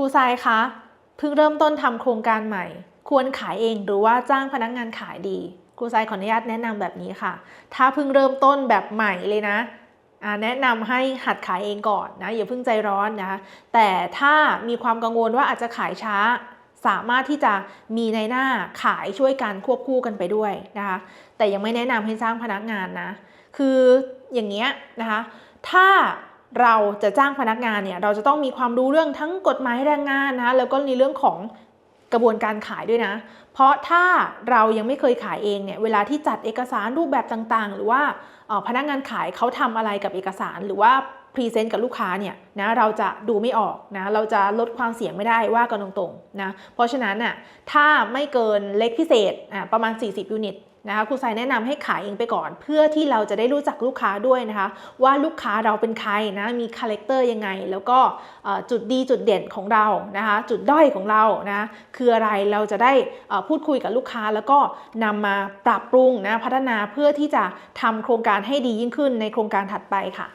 รูทรายคะเพิ่งเริ่มต้นทำโครงการใหม่ ควรขายเองหรือว่าจ้างพนักงานขายดีครูทรายขออนุญาตแนะนำแบบนี้ค่ะ ถ้าเพิ่งเริ่มต้นแบบใหม่เลยนะแนะนำให้หัดขายเองก่อนนะอย่าเพิ่งใจร้อนนะแต่ถ้ามีความกังวลว่าอาจจะขายช้า สามารถที่จะมีในหน้าขายช่วยกันควบคู่กันไปด้วยนะคะแต่ยังไม่แนะนำให้จ้างพนักงานนะคืออย่างเงี้ยนะคะถ้า เราจะจ้างพนักงานเนี่ยเราจะต้องมีความรู้เรื่องทั้งกฎหมายแรงงานนะแล้วก็ในเรื่องของกระบวนการขายด้วยนะ เพราะถ้าเรายังไม่เคยขายเองเนี่ยเวลาที่จัดเอกสารรูปแบบต่างๆ หรือว่าพนักงานขายเขาทำอะไรกับเอกสารหรือว่าพรีเซนต์กับลูกค้าเนี่ยนะเราจะดูไม่ออกนะเราจะลดความเสี่ยงไม่ได้ว่ากันตรงๆนะเพราะฉะนั้นน่ะถ้าไม่เกินเล็กพิเศษอะประมาณ 40 ยูนิต นะคะครูสายแนะนำให้ขายเองไปก่อน เพื่อที่เราจะได้รู้จักลูกค้าด้วยนะคะ ว่าลูกค้าเราเป็นใครนะมีคาแรคเตอร์ยังไง แล้วก็จุดดีจุดเด่นของเรานะคะจุดด้อยของเรานะคืออะไรเราจะได้พูดคุยกับลูกค้า แล้วก็นำมาปรับปรุงนะพัฒนาเพื่อที่จะทำโครงการให้ดียิ่งขึ้นในโครงการถัดไปค่ะ